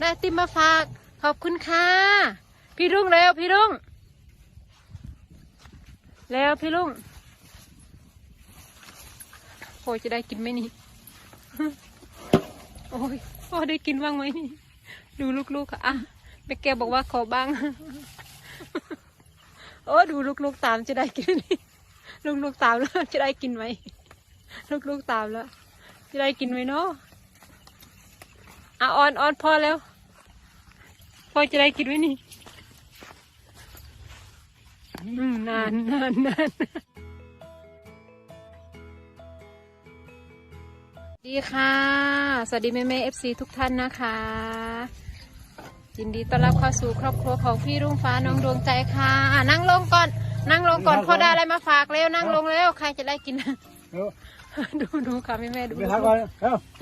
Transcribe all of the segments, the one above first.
ได้ติมมาฝาก ขอบคุณค่ะ พี่รุ่งเร็วพี่รุ่งเร็วพี่รุ่งโอ้ยจะได้กินไหมนี่ โอ้ยพ่อได้กินบ้างไหมนี่ ดูลูกๆค่ะอะแม่แกบอกว่าขอบ้าง โอ้ดูลูกๆตามจะได้กินไหมนี่ลูกๆตามแล้วจะได้กินไหมลูกๆตามแล้วจะได้กินไหมเนาะ อะออนออนพอแล้วพอจะได้กินไหมนี่อืมนานนานนานดีค่ะ สวัสดีแม่แม่เอฟซีทุกท่านนะคะ ยินดีต้อนรับเข้าสู่ครอบครัวของพี่รุ่งฟ้าน้องดวงใจค่ะอะนั่งลงก่อน นั่งลงก่อนพ่อได้อะไรมาฝากเร็วนั่งลงเร็วใครจะได้กินเร็วดูดูค่ะแม่แม่ดูสวัสดีครับก่อน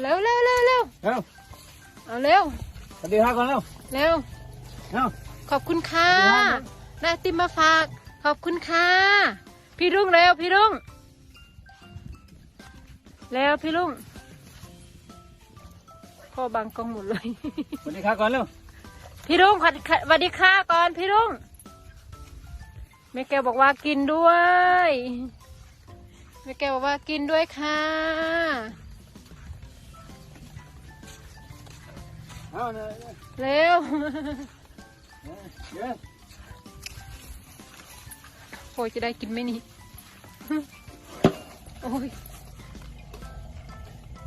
เร็วเร็วเร็วเร็ว เร็วเร็วเอาเร็ว สวัสดีครับก่อนเร็วเร็ว เร็ว ขอบคุณค่ะขอบคุณครับได้ไอติมมาฝาก ขอบคุณค่ะ พี่รุ่งเร็ว พี่รุ่งเร็วพี่รุ่งพ่อบังกล้องหมดเลย สวัสดีครับก่อนเร็ว พี่รุ่งขวัดสวัสดีค่ะก่อนพี่รุ่งแม่แก้วบอกว่ากินด้วยแม่แก้วบอกว่ากินด้วยค่ะ เอาเนี่ยเร็วเดี๋ยวโอ้ยจะได้กินไหมนี่โอ้ย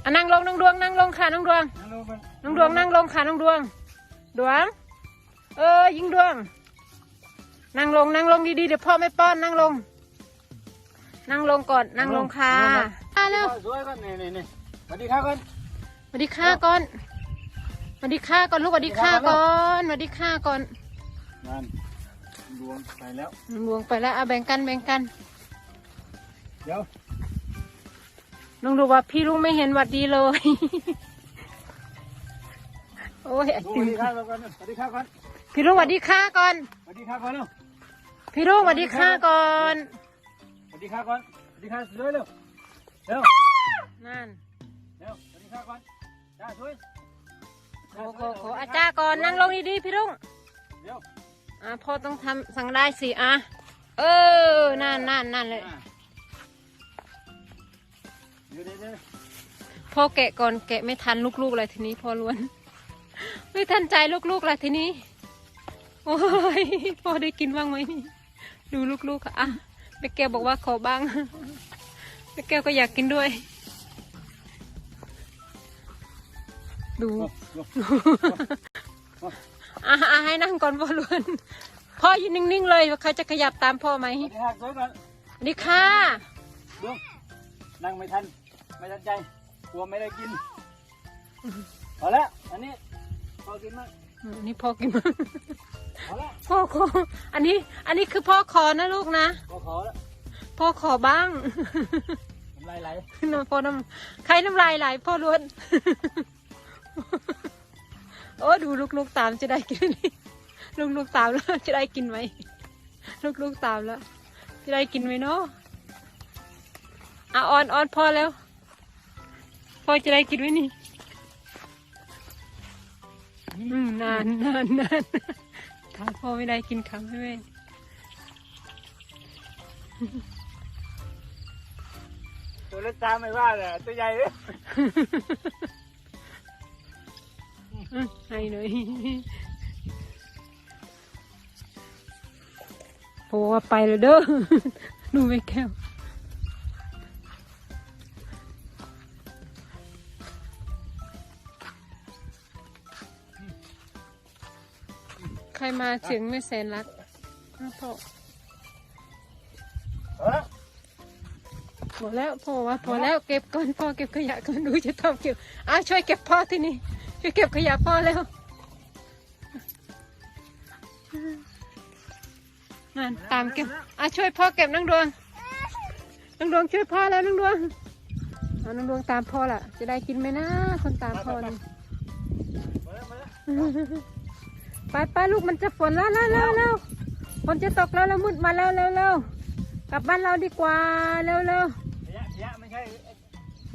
อะนั่งลงน้องดวงนั่งลงค่ะน้องดวงนั่งลงก่อนน้องดวงนั่งลงค่ะน้องดวง ดวง เออยิงดวง นั่งลงนั่งลงดีๆเดี๋ยวพ่อไม่ป้อนนั่งลง นั่งลงก่อนนั่งลงค่ะมาเร็วสวยก่อนนี่นี่นี่สวัสดีครับก่อนสวัสดีค่ะก่อน สวัสดีค่ะก่อนลูกสวัสดีค่ะก่อนสวัสดีค่ะก่อนนั่นดวงไปแล้วน้องดวงไปแล้วเอาแบ่งกันแบ่งกันเดี๋ยวน้องดูว่าพี่ลุงไม่เห็นหวัดดีเลย โอ้ยไอดูสติวัมสดีครับก่อนสวัสดีครับก่อนพี่ลุงหวัดดีค่ะก่อนสวัสดีครับก่อนเร็วพี่ลุงหวัดดีค่ะก่อนสวัสดีครับก่อนสวัสดีครับสวยเร็วเร็วนั่นเร็วสวัสดีครับก่อนจ้าสวย โอ้โหโหอาจารย์ก่อนนั่งลงดีๆพี่ลุงเดี๋ยวอะพ่อต้องทำสั่งได้สิอะเออนั่นนั่นนั่นเลยเดี๋ยวเดี๋ยวเดี๋ยวพ่อแกะก่อนแกะไม่ทันลูกๆเลยทีนี้พ่อล้วน ไม่ทันใจลูกๆเลยทีนี้ โอ้ยพ่อได้กินบ้างไหมนี่ดูลูกๆค่ะอะแม่แก้วบอกว่าขอบ้างแม่แก้วก็อยากกินด้วย ดูอะอะให้นั่งก่อนพ่อล้วนพ่อยืนนิ่งๆเลยว่าเขาจะขยับตามพ่อไหมสวัสดีครับสวยก่อนสวัสดีค่ะดวงนั่งไม่ทัน ไม่ทันใจกลัวไม่ได้กินพอแล้วอันนี้พอกินมั้งอืมนี่พ่อกินมั้งพอแล้วพ่อขออันนี้ อันนี้คือพ่อขอนะลูกนะพอขอแล้วพ่อขอบ้างน้ำลายไหลน้ำพ่อน้ำใครน้ำลายไหลพ่อล้วน โอ้ดูลูกๆตามจะได้กินนี่ลูกๆตามแล้วจะได้กินไหมลูกๆตามแล้วจะได้กินไหมเนาะอะออนออนพอแล้วพ่อจะได้กินไหมนี่อืมนานนานนานถ้าพ่อไม่ได้กินคำใช่ไหมตัวเล็กตามไม่ว่าเลยตัวใหญ่เลยอืม ให้หน่อยโอ้ว่าไปเลยเด้อดูไม่แก้วใครมาถึงไม่แสนรักพ่อพอแล้วพอแล้วพ่อว่าพอแล้วเก็บก่อนพ่อเก็บขยะก่อนดูจะต้องเก็บอะช่วยเก็บพ่อที่นี่ ช่วยเก็บขยะพ่อแล้ว นั่นตามเก็บอะช่วยพ่อเก็บนังดวงนังดวงช่วยพ่อแล้วนังดวงเอานังดวงตามพ่อล่ะ จะได้กินไหมนะคนตามพ่อนี่พอแล้วพอแล้วไปไปลูกมันจะฝนแล้วแล้วแล้วแล้วฝนจะตกแล้วแล้วมืดมาแล้วแล้วแล้วกลับบ้านเราดีกว่าเร็วเร็วขยะขยะไม่ใช่ไอ้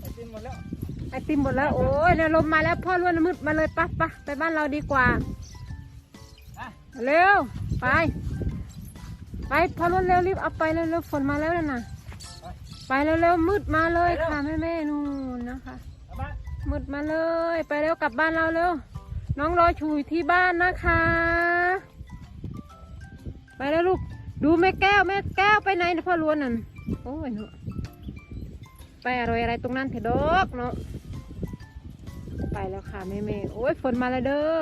ไอติมหมดแล้ว ไอติมหมดแล้ว โอ้ยเนี่ยลมมาแล้วพ่อล้วนมืดมาเลยปะปะไปบ้านเราดีกว่าอะเร็ว ไป ไปพ่อล้วนเร็วรีบเอาไปเร็วเร็วฝนมาแล้วน่ะไปเร็วเร็วมืดมาเลยค่ะแม่แม่ๆนู่นนะคะเอาบ้านมืดมาเลย ไปเร็วกลับบ้านเราเร็ว น้องรอชูอยู่ที่บ้านนะคะ ไปแล้วลูกดูแม่แก้วแม่แก้วไปไหนเนี่ยพ่อล้วนนั่นโอ้ยเนาะไปอร่อยอะไรตรงนั้นเถอะดอกเนาะ ไปแล้วค่ะแม่แม่ๆโอ้ยฝนมาแล้วเด้อ